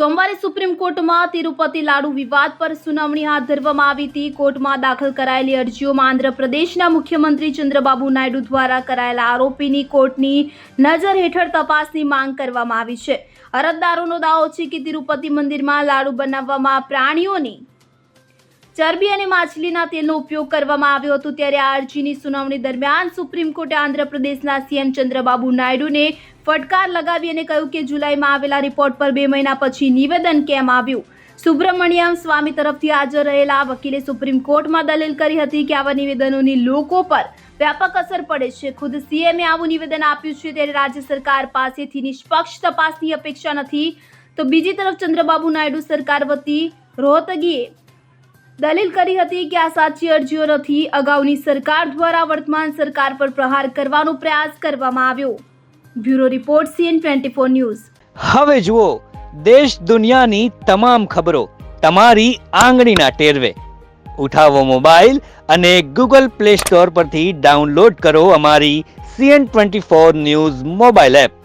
સોમવારે સુપ્રીમ કોર્ટમાં તિરુપતિ લાડુ વિવાદ પર સુનાવણી હાથ ધરવામાં આવી હતી. કોર્ટમાં દાખલ કરાયેલી અરજીઓમાં આંધ્રપ્રદેશના મુખ્યમંત્રી ચંદ્રબાબુ નાયડુ દ્વારા કરાયેલા આરોપીની કોર્ટની નજર હેઠળ તપાસની માંગ કરવામાં આવી છે. અરજદારોનો દાવો છે કે તિરુપતિ મંદિરમાં લાડુ બનાવવામાં પ્રાણીઓની ચરબી અને માછલીના તેલનો ઉપયોગ કરવામાં આવ્યો હતો ત્યારે આ અરજીની સુનાવણી દરમિયાન સુપ્રીમ કોર્ટે આંધ્રપ્રદેશના સીએમ ચંદ્રબાબુ નાયડુને ફટકાર લગાવી અને કહ્યું કે જુલાઈમાં આવેલા રિપોર્ટ પર બે મહિના પછી નિવેદન કેમ આવ્યું? સુબ્રમણ્યમ સ્વામી તરફથી હાજર રહેલા વકીલે સુપ્રીમ કોર્ટમાં દલીલ કરી હતી કે આવા નિવેદનોની લોકો પર વ્યાપક અસર પડે છે. ખુદ સીએમએ આવું નિવેદન આપ્યું છે ત્યારે રાજ્ય સરકાર પાસેથી નિષ્પક્ષ તપાસની અપેક્ષા નથી. તો બીજી તરફ ચંદ્રબાબુ નાયડુ સરકાર વતી રોહતગીએ દલીલ કરી હતી કે આ સાચી અરજીઓ નથી. અગાઉની સરકાર દ્વારા વર્તમાન સરકાર પર પ્રહાર કરવાનો પ્રયાસ કરવામાં આવ્યો. Bureau report CN twenty four news. હવે જુઓ, દેશ દુનિયાની તમામ ખબરો તમારી આંગળીના ટેરવે. ઉઠાવો મોબાઈલ અને ગૂગલ પ્લે સ્ટોર પરથી ડાઉનલોડ કરો અમારી CN twenty four news mobile app.